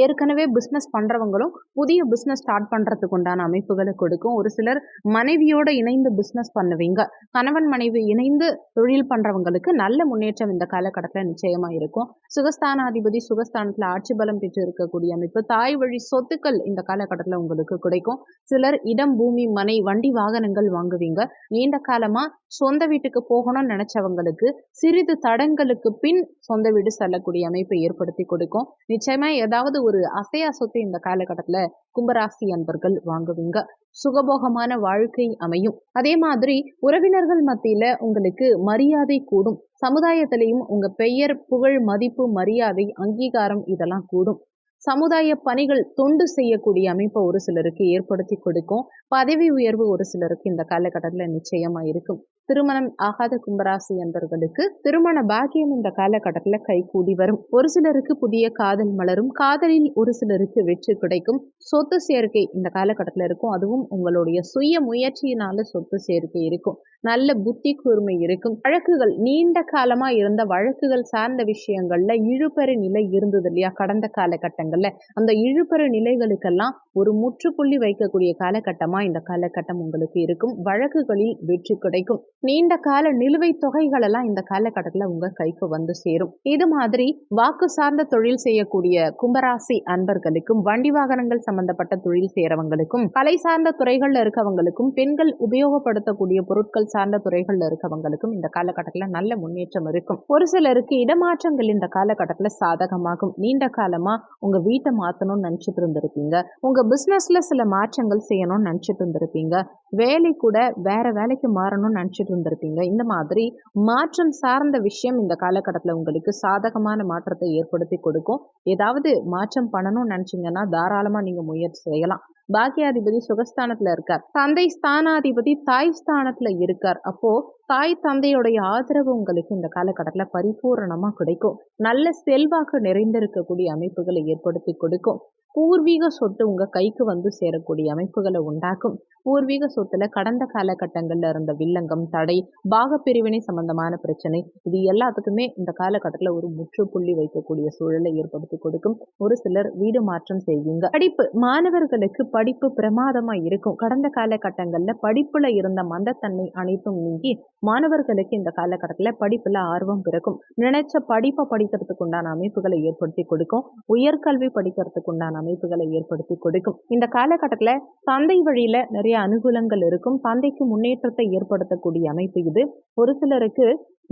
ஏற்கனவே பிஸ்னஸ் பண்ணுறவங்களும் புதிய பிஸ்னஸ் ஸ்டார்ட் பண்ணுறதுக்கு உண்டான அமைப்புகளை கொடுக்கும். ஒரு சிலர் மனைவியோட இணைந்து பிஸ்னஸ் பண்ணுவீங்க. கணவன் மனைவி இணைந்து தொழில் பண்ணுறவங்களுக்கு நல்ல முன்னேற்றம் இந்த காலகட்டத்தில் நிச்சயமாக இருக்கும். சுகஸ்தானாதிபதி சுகஸ்தானத்தில் ஆட்சி பலம் பெற்று இருக்கக்கூடிய அமைப்பு தாய் வழி சொத்துக்கள் இந்த காலகட்டத்தில் உங்களுக்கு கிடைக்கும். சிலர் இடம் பூமி மனை வண்டி வாகனங்கள் வாங்குவீங்க. நீண்ட காலமாக சொந்த வீட்டுக்கு போகணும்னு நினைச்சவங்களுக்கு சிறிது தடங்களுக்கு பின் சொந்த வீடு செல்லக்கூடிய அமைப்பை ஏற்படுத்தி கொடுக்கும். நிச்சயமா ஏதாவது ஒரு அசையா சொத்து இந்த காலகட்டத்துல கும்பராசி அன்பர்கள் வாங்குவீங்க. சுகபோகமான வாழ்க்கை அமையும். அதே மாதிரி உறவினர்கள் மத்தியில உங்களுக்கு மரியாதை கூடும். சமுதாயத்திலையும் உங்க பெயர் புகழ் மதிப்பு மரியாதை அங்கீகாரம் இதெல்லாம் கூடும். சமுதாய பணிகள் தொண்டு செய்யக்கூடிய அமைப்பை ஒரு சிலருக்கு ஏற்படுத்தி கொடுக்கும். பதவி உயர்வு ஒரு சிலருக்கு இந்த காலகட்டத்தில் நிச்சயமா இருக்கும். திருமணம் ஆகாத கும்பராசி என்பவர்களுக்கு திருமண பாக்கியம் இந்த காலகட்டத்தில் கைகூடி வரும். ஒரு சிலருக்கு புதிய காதல் மலரும். காதலில் ஒரு சிலருக்கு வெற்றி கிடைக்கும். சொத்து சேர்க்கை இந்த காலகட்டத்தில் இருக்கும். அதுவும் உங்களுடைய சுய முயற்சியினால சொத்து சேர்க்கை இருக்கும். நல்ல புத்தி கூர்மை இருக்கும். வழக்குகள் நீண்ட காலமா இருந்த வழக்குகள் சார்ந்த விஷயங்கள்ல இழுபறி நிலை இருந்தது இல்லையா? கடந்த காலகட்டங்கள்ல. அந்த இழுபறி நிலைகளுக்கெல்லாம் ஒரு முற்றுப்புள்ளி வைக்கக்கூடிய காலகட்டமா இந்த காலகட்டம் உங்களுக்கு இருக்கும். வழக்குகளில் வெற்றி கிடைக்கும். நீண்ட கால நிலுவைத் தொகைகள் எல்லாம் இந்த காலகட்டத்தில் உங்க கைக்கு வந்து சேரும். இது மாதிரி வாக்கு சார்ந்த தொழில் செய்யக்கூடிய கும்பராசி அன்பர்களுக்கும் வண்டி வாகனங்கள் சம்பந்தப்பட்ட தொழில் செய்யறவங்களுக்கும் கலை சார்ந்த துறைகள்ல இருக்கவங்களுக்கும் பெண்கள் உபயோகப்படுத்தக்கூடிய பொருட்கள் சார்ந்த துறைகள்ல இருக்கவங்களுக்கும் இந்த காலகட்டத்தில் நல்ல முன்னேற்றம் இருக்கும். ஒரு சிலருக்கு இடமாற்றங்கள் இந்த காலகட்டத்தில் சாதகமாகும். நீண்ட காலமா உங்க வீட்டை மாத்தணும்னு நினைச்சிட்டு இருந்திருப்பீங்க. உங்க பிசினஸ்ல சில மாற்றங்கள் செய்யணும்னு நினைச்சிட்டு இருந்திருப்பீங்க. வேலை கூட வேற வேலைக்கு மாறணும்னு நினச்சிட்டு இருந்திருப்பீங்க. இந்த மாதிரி மாற்றம் சார்ந்த விஷயம் இந்த காலகட்டத்தில் உங்களுக்கு சாதகமான மாற்றத்தை ஏற்படுத்தி கொடுக்கும். ஏதாவது மாற்றம் பண்ணணும்னு நினச்சிங்கன்னா தாராளமாக நீங்கள் முயற்சி செய்யலாம். பாக்கியாதிபதி சுகஸ்தானத்துல இருக்கார். தந்தை ஸ்தானாதிபதி தாய் ஸ்தானத்துல இருக்கார். அப்போ தாய் தந்தையுடைய ஆதரவு உங்களுக்கு இந்த காலகட்டத்தில் பரிபூரணமா கிடைக்கும். நல்ல செல்வாக்கு நிறைந்திருக்கக்கூடிய அமைப்புகளை ஏற்படுத்தி கொடுக்கும். பூர்வீக சொத்து உங்க கைக்கு வந்து சேரக்கூடிய அமைப்புகளை உண்டாக்கும். பூர்வீக சொத்துல கடந்த காலகட்டங்களில் இருந்த வில்லங்கம் தடை பாகப்பிரிவினை சம்பந்தமான பிரச்சனை இது எல்லாத்துக்குமே இந்த காலகட்டத்தில் ஒரு முற்றுப்புள்ளி வைக்கக்கூடிய சூழலை ஏற்படுத்தி கொடுக்கும். ஒரு சிலர் வீடு மாற்றம் செய்வீங்க. படிப்பு மாணவர்களுக்கு படிப்பு பிரமாதமா இருக்கும். கடந்த காலகட்டங்கள்ல படிப்புல இருந்த மந்தத்தன்மை அனைத்தும் நீங்கி மாணவர்களுக்கு இந்த காலகட்டத்தில் படிப்புல ஆர்வம் பிறக்கும். நினைச்ச படிப்பை படிக்கிறதுக்கு உண்டான அமைப்புகளை ஏற்படுத்தி கொடுக்கும். உயர்கல்வி படிக்கிறதுக்கு உண்டான அமைப்புகளை ஏற்படுத்தி கொடுக்கும். இந்த காலகட்டத்தில் சந்தை வழியில நிறைய அனுகூலங்கள் இருக்கும். சந்தைக்கு முன்னேற்றத்தை ஏற்படுத்தக்கூடிய அமைப்பு இது. ஒரு சிலருக்கு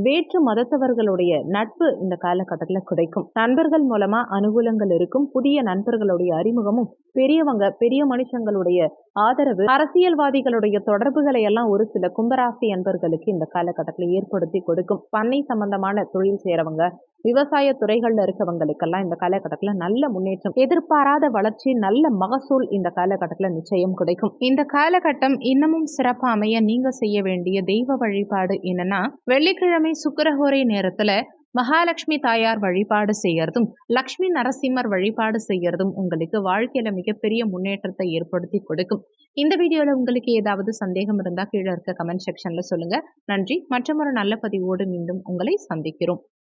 வேற்று மதத்தவர்களுடைய நட்பு இந்த காலகட்டத்தில் கிடைக்கும். நண்பர்கள் மூலமா அனுகூலங்கள் இருக்கும். புதிய நண்பர்களுடைய அறிமுகமும் பெரியவங்க பெரிய மனுஷங்களுடைய ஆதரவு. அரசியல்வாதிகளுடைய தொடர்புகளை எல்லாம் ஒரு சில கும்பராசி அன்பர்களுக்கு இந்த காலகட்டத்தில் ஏற்படுத்தி கொடுக்கும். பண்ணை சம்பந்தமான தொழில் செய்யறவங்க விவசாய துறைகள்ல இருக்கவங்களுக்கெல்லாம் இந்த காலகட்டத்தில் நல்ல முன்னேற்றம். எதிர்பாராத வளர்ச்சி நல்ல மகசூல் இந்த காலகட்டத்தில் நிச்சயம் கிடைக்கும். இந்த காலகட்டம் இன்னமும் சிறப்பு அமைய நீங்க செய்ய வேண்டிய தெய்வ வழிபாடு என்னன்னா வெள்ளிக்கிழமை சுக்கரஹோரை நேரத்துல மகாலட்சுமி தாயார் வழிபாடு செய்யறதும் லக்ஷ்மி நரசிம்மர் வழிபாடு செய்யறதும் உங்களுக்கு வாழ்க்கையில மிகப்பெரிய முன்னேற்றத்தை ஏற்படுத்தி கொடுக்கும். இந்த வீடியோல உங்களுக்கு ஏதாவது சந்தேகம் இருந்தா கீழே இருக்க கமெண்ட் செக்ஷன்ல சொல்லுங்க. நன்றி. மற்றொரு நல்ல பதிவோடு மீண்டும் உங்களை சந்திக்கிறோம்.